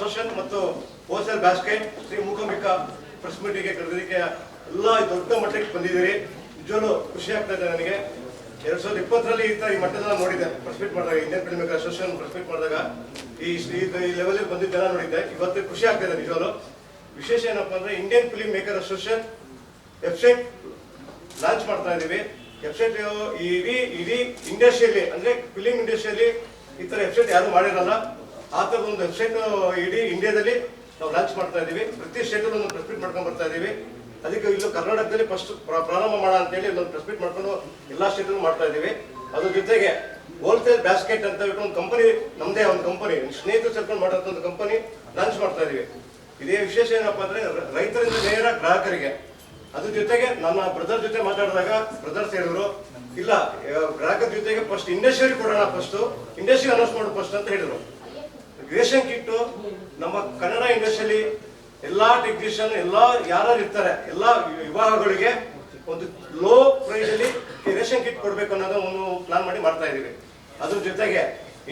Wholesale basket, Shri Mookambika press ಮೀಟಿಗೆ ಕರೆದಿದ್ದಕ್ಕೆ ಎಲ್ಲ ದೊಡ್ಡ ಮಟ್ಟಕ್ಕೆ ಬಂದಿದ್ದೀರಿ. ನಿಜವಲ್ಲೂ ಖುಷಿ ಆಗ್ತಾ ಇದೆ ನನಗೆ. ಎರಡ್ ಸಾವಿರದ ಇಪ್ಪತ್ತರಲ್ಲಿ ಈ ತರ ಈ ಮಟ್ಟದ ನೋಡಿದ್ದೆ. ಪ್ರೆಸ್ ಮೀಟ್ ಮಾಡಿದಾಗ Indian film maker association press meet ಮಾಡಿದಾಗ, ಈ ಈ ಲೆವೆಲ್ ಬಂದಿದ್ದೆಲ್ಲ ನೋಡಿದ್ದೆ. ಇವತ್ತು ಖುಷಿ ಆಗ್ತಾ ಇದೆ ವಿಶೇಷ ಏನಪ್ಪಾ ಅಂದ್ರೆ Indian film maker association website launch ಮಾಡ್ತಾ ಇದೀವಿ. ವೆಬ್ಸೈಟ್ ಇಡೀ ಇಡೀ ಇಂಡಸ್ಟ್ರಿಯಲ್ಲಿ ಅಂದ್ರೆ ಫಿಲಿಂ ಇಂಡಸ್ಟ್ರಿಯಲ್ಲಿ ಈ ತರ ವೆಬ್ಸೈಟ್ ಯಾರು ಮಾಡಿರಲ್ಲ. ಆ ಒಂದು ವೆಬ್ಸೈಟ್ ಇಡೀ ಇಂಡಿಯಾದಲ್ಲಿ ನಾವು ಲಾಂಚ್ ಮಾಡ್ತಾ ಇದ್ದೀವಿ ಪ್ರತಿ ಸ್ಟೇಟ್ ಒಂದು ಪ್ರೆಸ್ ಮೀಟ್ ಮಾಡ್ಕೊಂಡು ಬರ್ತಾ ಇದ್ದೀವಿ ಅದಕ್ಕೆ ಇಲ್ಲೂ ಕರ್ನಾಟಕದಲ್ಲಿ ಫಸ್ಟ್ ಪ್ರಾರಂಭ ಮಾಡ ಅಂತೇಳಿ ಹೇಳಿ ಪ್ರೆಸ್ ಮೀಟ್ ಮಾಡ್ಕೊಂಡು ಎಲ್ಲ ಸ್ಟೇಟ್ ಮಾಡ್ತಾ ಇದ್ದೀವಿ ಅದ್ರ ಜೊತೆಗೆ ಹೋಲ್ಸೇಲ್ ಬ್ಯಾಸ್ಕೆಟ್ ಅಂತ ಹೇಳ್ಬಿಟ್ಟು ಒಂದು ಕಂಪನಿ ನಮ್ಮದೇ ಒಂದು ಕಂಪನಿ ಸ್ನೇಹಿತರು ಸೇರ್ಕೊಂಡು ಮಾಡೋಂಥ ಒಂದು ಕಂಪನಿ ಲಾಂಚ್ ಮಾಡ್ತಾ ಇದೀವಿ. ಇದೇ ವಿಶೇಷ ಏನಪ್ಪ ಅಂದ್ರೆ ರೈತರಿಂದ ನೇರ ಗ್ರಾಹಕರಿಗೆ. ಅದ್ರ ಜೊತೆಗೆ ನನ್ನ ಬ್ರದರ್ ಜೊತೆ ಮಾತಾಡಿದಾಗ ಬ್ರದರ್ ಸೇರಿದ್ರು. ಇಲ್ಲ, ಗ್ರಾಹಕರ ಜೊತೆಗೆ ಫಸ್ಟ್ ಇಂಡಸ್ಟ್ರಿ ಕೊಡೋಣ ಫಸ್ಟ್ ಇಂಡಸ್ಟ್ರಿ ಅನೌನ್ಸ್ ಮಾಡೋದು ಫಸ್ಟ್ ಅಂತ ಹೇಳಿದ್ರು. ರೇಷನ್ ಕಿಟ್ಟು, ನಮ್ಮ ಕನ್ನಡ ಇಂಡಸ್ಟ್ರಿಯಲ್ಲಿ ಎಲ್ಲಾ ಟೆಕ್ನಿಷಿಯನ್, ಎಲ್ಲಾ ಯಾರು ಇರ್ತಾರೆ, ಎಲ್ಲಾ ವಿಭಾಗಗಳಿಗೆ ಒಂದು ಲೋ ಪ್ರೈಸ್ ಅಲ್ಲಿ ರೇಷನ್ ಕಿಟ್ ಕೊಡ್ಬೇಕು ಅನ್ನೋದು ಒಂದು ಪ್ಲಾನ್ ಮಾಡಿ ಮಾಡ್ತಾ ಇದೀವಿ ಅದ್ರ ಜೊತೆಗೆ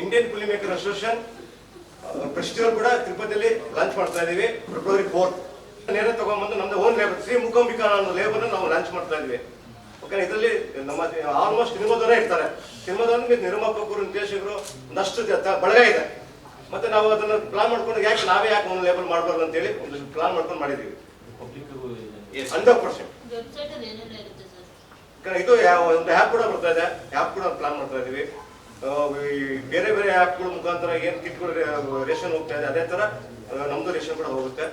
Indian film maker association festival ಕೂಡ ತಿರುಪತಿಯಲ್ಲಿ ಲಾಂಚ್ ಮಾಡ್ತಾ ಇದೀವಿ ಫೆಬ್ರವರಿ ಫೋರ್ತ್ ನೇರ ತಗೊಂಡ್ಬಂದು ನಮ್ದು ಓನ್ ಲೇಬರ್ ಶ್ರೀ ಮುಖಂಬಿಕಾ ಅನ್ನೋ ಲೇಬರ್ ನಾವು ಲಾಂಚ್ ಮಾಡ್ತಾ ಇದೀವಿ ಓಕೆ ಇದರಲ್ಲಿ ನಮ್ಮ ಆಲ್ಮೋಸ್ಟ್ ಸಿನಿಮಾದವರೇ ಇರ್ತಾರೆ. ಸಿನಿಮಾದವ್ರಿಗೆ ನಿರ್ಮಾಪಕರು, ನಿರ್ದೇಶಕರು ಒಂದಷ್ಟು ಬಳಗ ಇದೆ. ಮತ್ತೆ ನಾವು ಅದನ್ನ ಪ್ಲಾನ್ ಮಾಡ್ಕೊಂಡು ಯಾಕೆ ನಾವೇ ಯಾಕೆ ಒಂದು ಲೇಬಲ್ ಮಾಡಬಾರ್ದು ಅಂತೇಳಿ ಒಂದು ಪ್ಲಾನ್ ಮಾಡ್ಕೊಂಡು ಮಾಡಿದೀವಿ. Hundred percent. ಇದು ಯಾವ ಒಂದು ಆ್ಯಪ್ ಕೂಡ ಬರ್ತಾ ಇದೆ. ಆ್ಯಪ್ ಕೂಡ ಪ್ಲಾನ್ ಮಾಡ್ತಾ ಇದೀವಿ. ಬೇರೆ ಬೇರೆ ಆ್ಯಪ್ಗಳ ಮುಖಾಂತರ ಏನ್ ಕಿಟ್ಗಳು ರೇಷನ್ ಹೋಗ್ತಾ ಇದೆ ಅದೇ ತರ ನಮ್ದು ರೇಷನ್ ಕೂಡ ಹೋಗುತ್ತೆ.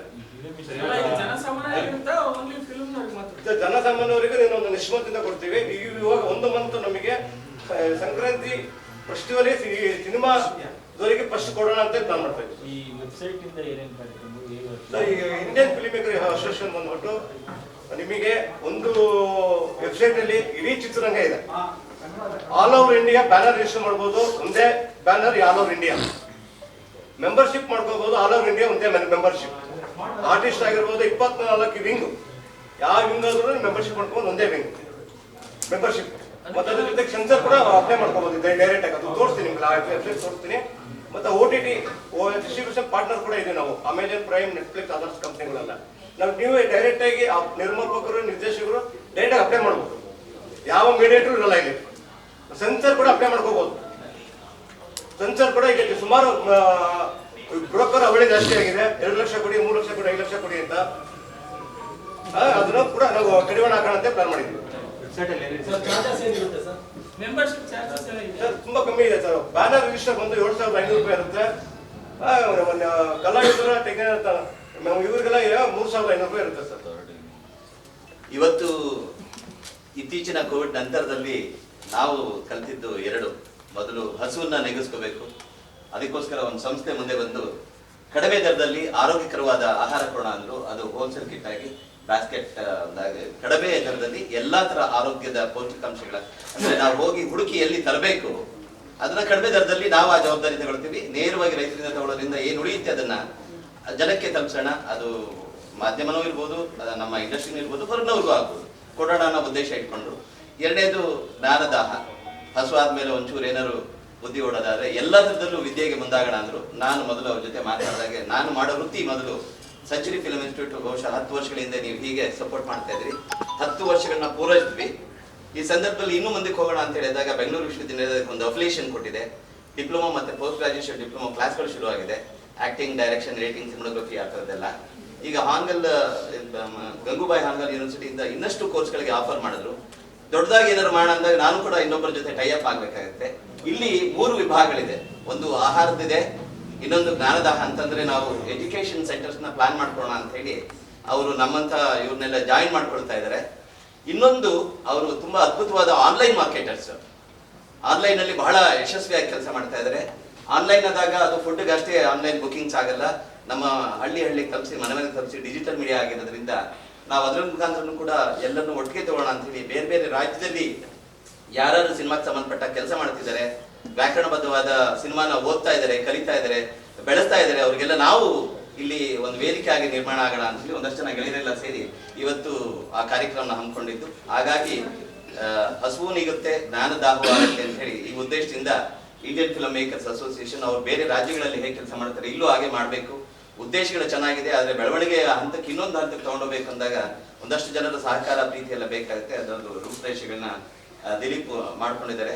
ಜನಸಾಮಾನ್ಯವರಿಗೆ ನೀನು ಒಂದು ನಿಶ್ಮಂತಿಂದ ಕೊಡ್ತೀವಿ. ಈ ಇವಾಗ ಒಂದು ಮಂತ್ ನಮಗೆ ಸಂಕ್ರಾಂತಿ ಫೆಸ್ಟಿವಲ್ ಸಿನಿಮಾ ದವರಿಗೆ ಫಸ್ಟ್ ಕೊಡೋಣ ಅಂತ ನಾನು ಮಾಡ್ತಾ ಇದ್ದೀವಿ ಈ ವೆಬ್ಸೈಟ್ ಇಂದ ಏನೇನು ಕಾರ್ಯಕ್ರಮ ಈ so Indian film maker association ಬಂದ್ಬಿಟ್ಟು ನಿಮಗೆ ಒಂದು ವೆಬ್ಸೈಟ್ ಅಲ್ಲಿ ಇಡೀ ಚಿತ್ರರಂಗ ಇದೆ. All over India banner register ಮಾಡ್ಬೋದು. ಒಂದೇ banner all over India membership ಮಾಡ್ಕೋಬಹುದು ಆಲ್ ಓವರ್ ಇಂಡಿಯಾ ಒಂದೇ ಮೆಂಬರ್ಶಿಪ್ ಆರ್ಟಿಸ್ಟ್ ಆಗಿರ್ಬೋದು ಇಪ್ಪತ್ನಾಲ್ಕು ವಿಂಗ್ ಯಾವ ವಿಂಗ್ ಆದ್ರೂ ಮೆಂಬರ್ಶಿಪ್ ಮಾಡ್ಕೊಂಡು ಒಂದೇ ವಿಂಗ್ ಮೆಂಬರ್ಶಿಪ್ ಮತ್ತೆ ಅದ್ರ ಜೊತೆಗೆ ಸೆನ್ಸರ್ ಕೂಡ ಅಪ್ಲೈ ಮಾಡ್ಕೋಬಹುದು ಡೈರೆಕ್ಟ್ ಆಗಿ. ಅದು ತೋರಿಸ್ತೀನಿ ನಿಮ್ಗೆ. ವೆಬ್ಸೈಟ್ ತೋರಿಸ್ತೀನಿ. ಮತ್ತೆ O T T distribution partner ಕೂಡ ಇದೆ ನಾವು. ಅಮೆಜಾನ್ ಪ್ರೈಮ್ ನೆಟ್ಫ್ಲಿಕ್ಸ್ ಅದರ್ಸ್ ಕಂಪ್ನಿಗಳೆಲ್ಲ ನಾವು ನೀವೇ ಡೈರೆಕ್ಟ್ ಆಗಿ ನಿರ್ಮಾಪಕರು, ನಿರ್ದೇಶಕರು ಡೈರೆಕ್ಟ್ ಅಪ್ಲೈ ಮಾಡ್ಬೋದು. ಯಾವ ಮೀಡಿಯೇಟರ್ ಇರಲ್ಲ ಇಲ್ಲಿ. ಸೆನ್ಸರ್ ಕೂಡ ಅಪ್ಲೈ ಮಾಡ್ಕೋಬಹುದು ಸೆನ್ಸರ್ ಕೂಡ ಈಗ ಸುಮಾರು ಬ್ರೋಕರ್ ಅವಳಿ ಜಾಸ್ತಿ ಆಗಿದೆ. ಎರಡು ಲಕ್ಷ ಕೊಡಿ, ಮೂರು ಲಕ್ಷ ಕೊಡಿ, ಐದು ಲಕ್ಷ ಕೊಡಿ ಅಂತ. ಅದನ್ನ ಕೂಡ ನಾವು ಕಡಿವಾಣ ಹಾಕೋಣ ಅಂತ ಪ್ಲಾನ್ ಮಾಡಿದ್ವಿ. ಮೆಂಬರ್ಶಿಪ್ ಚಾರ್ಜಸ್ ಎಲ್ಲ ಇದೆ. ಸರ್ ತುಂಬಾ ಕಮ್ಮಿ ಇದೆ ಸರ್ ಬ್ಯಾನರ್ ರಿಜಿಸ್ಟರ್ ಬಂದು ಏಳು ಸಾವಿರದ ಐನೂರು ರೂಪಾಯಿ ಇರುತ್ತೆ. ಆ, ಒಂದು ಕಲಾವಿದರ ಅಂತ. ನಾವು ಇವ್ರಿಗೆಲ್ಲ ಮೂರು ಸಾವಿರದ ಐನೂರು ರೂಪಾಯಿ ಇರುತ್ತೆ ಸರ್ ಇವತ್ತು ಇತ್ತೀಚಿನ ಕೋವಿಡ್ ನಂತರದಲ್ಲಿ ನಾವು ಕಲ್ತಿದ್ದು ಎರಡು. ಮೊದಲು ಹಸುವನ್ನ ನೆಗೆಸ್ಕೋಬೇಕು. ಅದಕ್ಕೋಸ್ಕರ ಒಂದು ಸಂಸ್ಥೆ ಮುಂದೆ ಬಂದು ಕಡಿಮೆ ದರದಲ್ಲಿ ಆರೋಗ್ಯಕರವಾದ ಆಹಾರ ಕೊಡೋಣ ಅಂದ್ರು. ಅದು ಹೋಲ್ಸೇಲ್ ಕಿಟ್ ಆಗಿ ಬ್ಯಾಸ್ಕೆಟ್ ಕಡಿಮೆ ದರದಲ್ಲಿ ಎಲ್ಲಾ ತರ ಆರೋಗ್ಯದ ಪೌಷ್ಟಿಕಾಂಶಗಳ, ಅಂದ್ರೆ ನಾವು ಹೋಗಿ ಹುಡುಕಿ ಎಲ್ಲಿ ತರಬೇಕು. ಅದನ್ನ ಕಡಿಮೆ ದರದಲ್ಲಿ ನಾವು ಆ ಜವಾಬ್ದಾರಿ ತಗೊಳ್ತೀವಿ. ನೇರವಾಗಿ ರೈತರಿಂದ ತಗೊಳ್ಳೋದ್ರಿಂದ ಏನು ಉಳಿಯುತ್ತೆ ಅದನ್ನ ಜನಕ್ಕೆ ತಲುಪಿಸೋಣ. ಅದು ಮಾಧ್ಯಮನೂ ಇರ್ಬೋದು ನಮ್ಮ ಇಂಡಸ್ಟ್ರಿನೂ ಇರ್ಬೋದು ಹೊರನವ್ರಿಗೂ ಆಗ್ಬೋದು. ಕೊಡೋಣ ಅನ್ನೋ ಉದ್ದೇಶ ಇಟ್ಕೊಂಡು. ಎರಡನೇದು ಜ್ಞಾನದಾಹ. ಹಸು ಆದ್ಮೇಲೆ ಒಂಚೂರು ಏನಾದ್ರು ಬುದ್ಧಿ ಓಡೋದಾದ್ರೆ ಎಲ್ಲದರದಲ್ಲೂ ವಿದ್ಯೆಗೆ ಮುಂದಾಗೋಣ ಅಂದ್ರು. ನಾನು ಮೊದಲು ಅವ್ರ ಜೊತೆ ಮಾತಾಡಿದಾಗೆ, ನಾನು ಮಾಡೋ ವೃತ್ತಿ ಮೊದಲು ಸೆಂಚುರಿ ಫಿಲ್ಮ್ ಇನ್ಸ್ಟಿಟ್ಯೂಟ್ ಬಹುಶಃ ಹತ್ತು ವರ್ಷಗಳಿಂದ ನೀವು ಹೀಗೆ ಸಪೋರ್ಟ್ ಮಾಡ್ತಾ ಇದ್ರಿ. ಹತ್ತು ವರ್ಷಗಳನ್ನ ಪೂರೈಸಿದ್ವಿ. ಈ ಸಂದರ್ಭದಲ್ಲಿ ಇನ್ನೂ ಮುಂದಕ್ಕೆ ಹೋಗೋಣ ಅಂತ ಹೇಳಿದಾಗ ಬೆಂಗಳೂರು ವಿಶ್ವವಿದ್ಯಾಲಯದ ಒಂದು ಅಫಿಲಿಯೇಷನ್ ಕೊಟ್ಟಿದೆ. ಡಿಪ್ಲೊಮಾ ಮತ್ತೆ ಪೋಸ್ಟ್ ಗ್ರಾಜುಯೇಷನ್ ಡಿಪ್ಲೊಮಾ ಕ್ಲಾಸ್ಗಳು ಶುರುವಾಗಿದೆ. ಆಕ್ಟಿಂಗ್ ಡೈರೆಕ್ಷನ್ ರೇಟಿಂಗ್ ಸಿನಿಮಾಗ್ರಫಿ ಆ ಥರದ್ದೆಲ್ಲ. ಈಗ ಹಾಂಗಲ್ ಗಂಗೂಬಾಯಿ ಹಾಂಗಲ್ ಯೂನಿವರ್ಸಿಟಿಯಿಂದ ಇನ್ನಷ್ಟು ಕೋರ್ಸ್ಗಳಿಗೆ ಆಫರ್ ಮಾಡಿದ್ರು. ದೊಡ್ಡದಾಗಿ ಏನಾದ್ರು ಮಾಡೋಣ ಅಂದಾಗ ನಾನು ಕೂಡ ಇನ್ನೊಬ್ಬರ ಜೊತೆ ಟೈಅಪ್ ಆಗಬೇಕಾಗುತ್ತೆ. ಇಲ್ಲಿ ಮೂರು ವಿಭಾಗಗಳಿದೆ. ಒಂದು ಆಹಾರದಿದೆ ಇನ್ನೊಂದು ಜ್ಞಾನದಾಹ ಅಂತಂದ್ರೆ ನಾವು ಎಜುಕೇಶನ್ ಸೆಂಟರ್ಸ್ನ ಪ್ಲಾನ್ ಮಾಡ್ಕೊಳ್ಳೋಣ ಅಂತ ಹೇಳಿ ಅವರು ನಮ್ಮಂತ ಇವ್ರನ್ನೆಲ್ಲ ಜಾಯಿನ್ ಮಾಡ್ಕೊಳ್ತಾ ಇದ್ದಾರೆ ಇನ್ನೊಂದು ಅವರು ತುಂಬಾ ಅದ್ಭುತವಾದ ಆನ್ಲೈನ್ ಮಾರ್ಕೆಟರ್ಸ್ ಆನ್ಲೈನ್ ಅಲ್ಲಿ ಬಹಳ ಯಶಸ್ವಿಯಾಗಿ ಕೆಲಸ ಮಾಡ್ತಾ ಇದ್ದಾರೆ ಆನ್ಲೈನ್ ಆದಾಗ ಅದು ಫುಡ್ಗೆ ಅಷ್ಟೇ ಆನ್ಲೈನ್ ಬುಕಿಂಗ್ಸ್ ಆಗಲ್ಲ. ನಮ್ಮ ಹಳ್ಳಿ ಹಳ್ಳಿ ತಲುಪಿಸಿ ಮನೆ ಮನೆ ತಲುಪಿಸಿ ಡಿಜಿಟಲ್ ಮೀಡಿಯಾ ಆಗಿರೋದ್ರಿಂದ ನಾವು ಅದರ ಮುಖಾಂತರ ಕೂಡ ಎಲ್ಲರನ್ನು ಒಟ್ಟಿಗೆ ತಗೋಣ ಅಂತ ಹೇಳಿ ಬೇರೆ ಬೇರೆ ರಾಜ್ಯದಲ್ಲಿ ಯಾರು ಸಿನಿಮಾಕ್ಕೆ ಸಂಬಂಧಪಟ್ಟ ಕೆಲಸ ಮಾಡ್ತಿದ್ದಾರೆ ವ್ಯಾಕರಣಬದ್ಧವಾದ ಸಿನಿಮಾನ ಓದ್ತಾ ಇದ್ದಾರೆ, ಕಲಿತಾ ಇದ್ದಾರೆ, ಬೆಳೆಸ್ತಾ ಇದ್ದಾರೆ, ಅವರಿಗೆಲ್ಲ ನಾವು ಇಲ್ಲಿ ಒಂದು ವೇದಿಕೆ ಆಗಿ ನಿರ್ಮಾಣ ಆಗೋಣ ಅಂತ ಹೇಳಿ ಒಂದಷ್ಟು ಜನ ಗೆಳೆಯರೆಲ್ಲ ಸೇರಿ ಇವತ್ತು ಆ ಕಾರ್ಯಕ್ರಮನ ಹಮ್ಮಿಕೊಂಡಿದ್ದು. ಹಾಗಾಗಿ ಹಸುವು ನೀಗುತ್ತೆ, ಜ್ಞಾನ ದಾಹವಾಗುತ್ತೆ ಅಂತ ಹೇಳಿ ಈ ಉದ್ದೇಶದಿಂದ ಇಂಡಿಯನ್ ಫಿಲ್ಮ್ ಮೇಕರ್ಸ್ ಅಸೋಸಿಯೇಷನ್ ಅವರು ಬೇರೆ ರಾಜ್ಯಗಳಲ್ಲಿ ಹೇಗೆ ಕೆಲಸ ಮಾಡ್ತಾರೆ, ಇಲ್ಲೂ ಹಾಗೆ ಮಾಡಬೇಕು. ಉದ್ದೇಶಗಳು ಚೆನ್ನಾಗಿದೆ, ಆದರೆ ಬೆಳವಣಿಗೆ ಹಂತಕ್ಕೆ ಇನ್ನೊಂದು ಹಂತಕ್ಕೆ ತಗೊಂಡೋಗ್ಬೇಕಂದಾಗ ಒಂದಷ್ಟು ಜನರ ಸಹಕಾರ ಪ್ರೀತಿ ಎಲ್ಲ ಬೇಕಾಗುತ್ತೆ. ಅದೊಂದು ರೂಪುರೇಷೆಗಳನ್ನ ದಿಲೀಪ್ ಮಾಡ್ಕೊಂಡಿದ್ದಾರೆ.